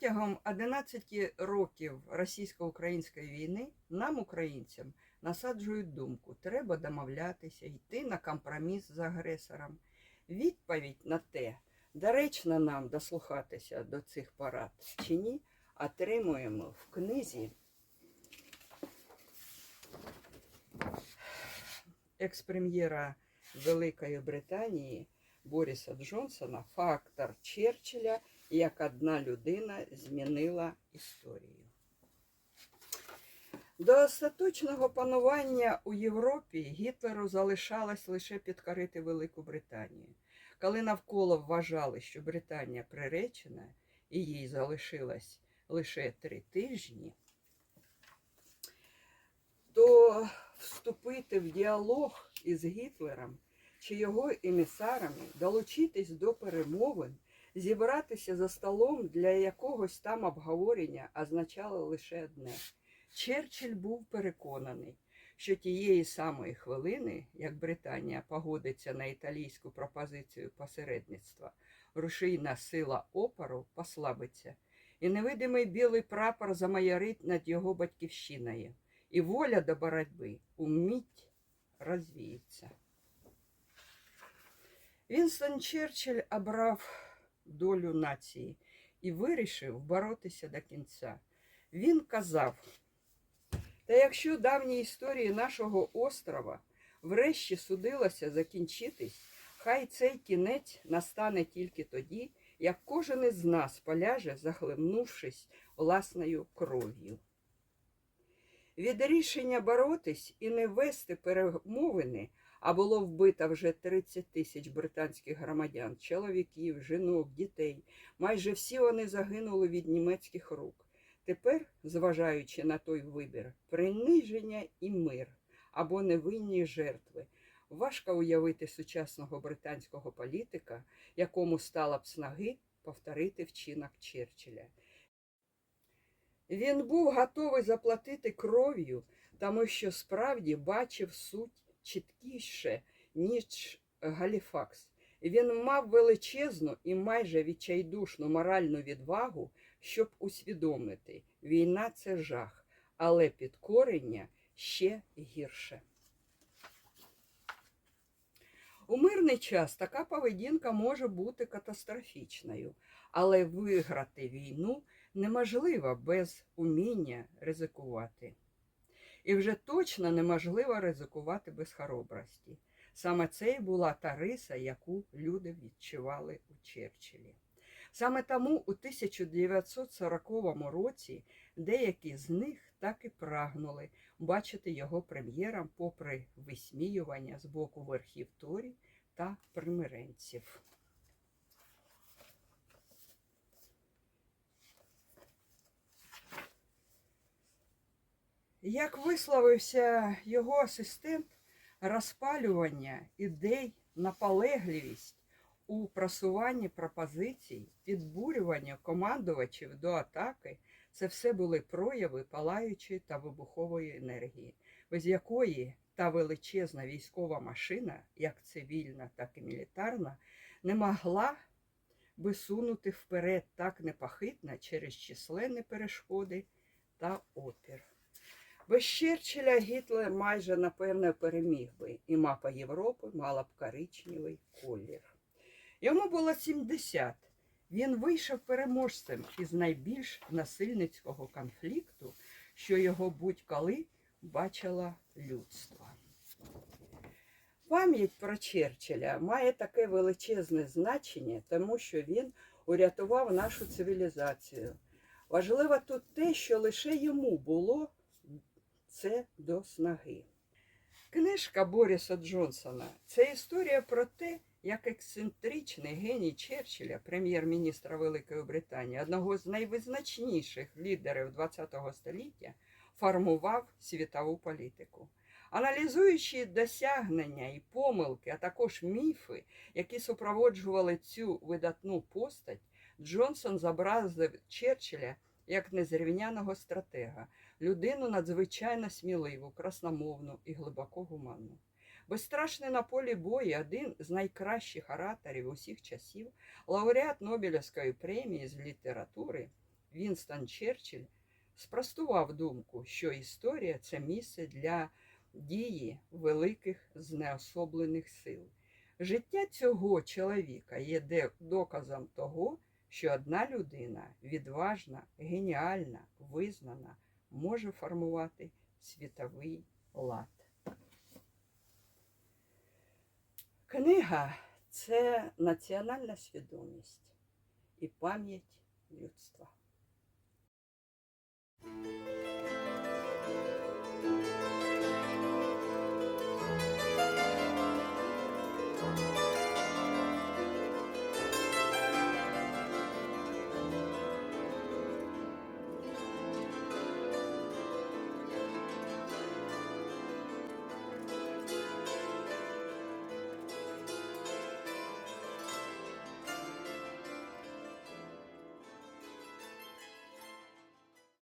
Протягом 11 років російсько-української війни нам, українцям, насаджують думку, треба домовлятися, йти на компроміс з агресором. Відповідь на те, доречно нам дослухатися до цих порад чи ні, отримуємо в книзі екс-прем'єра Великої Британії Боріса Джонсона Фактор Черчилля як одна людина змінила історію. До остаточного панування у Європі Гітлеру залишалось лише підкорити Велику Британію. Коли навколо вважали, що Британія приречена і їй залишилось лише три тижні, то вступити в діалог із Гітлером чи його емісарами, долучитись до перемовин, зібратися за столом для якогось там обговорення означало лише одне. Черчилль був переконаний, що тієї самої хвилини, як Британія погодиться на італійську пропозицію посередництва, рушійна сила опору послабиться, і невидимий білий прапор замаярить над його батьківщиною, і воля до боротьби уміть розвіється. Вінстон Черчилль обрав долю нації і вирішив боротися до кінця. Він казав, та якщо давні історії нашого острова врешті судилося закінчитись, хай цей кінець настане тільки тоді, як кожен із нас поляже, захлебнувшись власною кров'ю. Від рішення боротись і не вести перемовини, а було вбито вже 30 тисяч британських громадян, чоловіків, жінок, дітей. Майже всі вони загинули від німецьких рук. Тепер, зважаючи на той вибір, приниження і мир або невинні жертви, важко уявити сучасного британського політика, якому стало б снаги повторити вчинок Черчилля. Він був готовий заплатити кров'ю, тому що справді бачив суть чіткіше, ніж Галіфакс. Він мав величезну і майже відчайдушну моральну відвагу, щоб усвідомити, війна це жах, але підкорення ще гірше. У мирний час така поведінка може бути катастрофічною, але виграти війну неможливо без уміння ризикувати. І вже точно неможливо ризикувати без хоробрості. Саме це і була та риса, яку люди відчували у Черчиллі. Саме тому у 1940 році деякі з них так і прагнули бачити його прем'єром попри висміювання з боку верхів Торі та примиренців. Як висловився його асистент, розпалювання ідей, наполегливість у просуванні пропозицій, підбурювання командувачів до атаки це все були прояви палаючої та вибухової енергії, без якої та величезна військова машина, як цивільна, так і мілітарна, не могла би сунути вперед так непохитно через численні перешкоди та опір. Без Черчилля Гітлер майже напевне переміг би, і мапа Європи мала б коричневий колір. Йому було 70. Він вийшов переможцем із найбільш насильницького конфлікту, що його будь-коли бачило людство. Пам'ять про Черчилля має таке величезне значення, тому що він урятував нашу цивілізацію. Важливо тут те, що лише йому було це до снаги. Книжка Боріса Джонсона це історія про те, як ексцентричний геній Черчилля, прем'єр-міністра Великої Британії, одного з найвизначніших лідерів ХХ століття, формував світову політику. Аналізуючи досягнення і помилки, а також міфи, які супроводжували цю видатну постать, Джонсон зобразив Черчилля як незрівняного стратега, людину надзвичайно сміливу, красномовну і глибоко гуманну. Безстрашний на полі бою один з найкращих ораторів усіх часів, лауреат Нобелівської премії з літератури, Вінстон Черчилль спростував думку, що історія це місце для дії великих знеособлених сил. Життя цього чоловіка є доказом того, що одна людина відважна, геніальна, визнана, може формувати світовий лад. Книга це національна свідомість і пам'ять людства.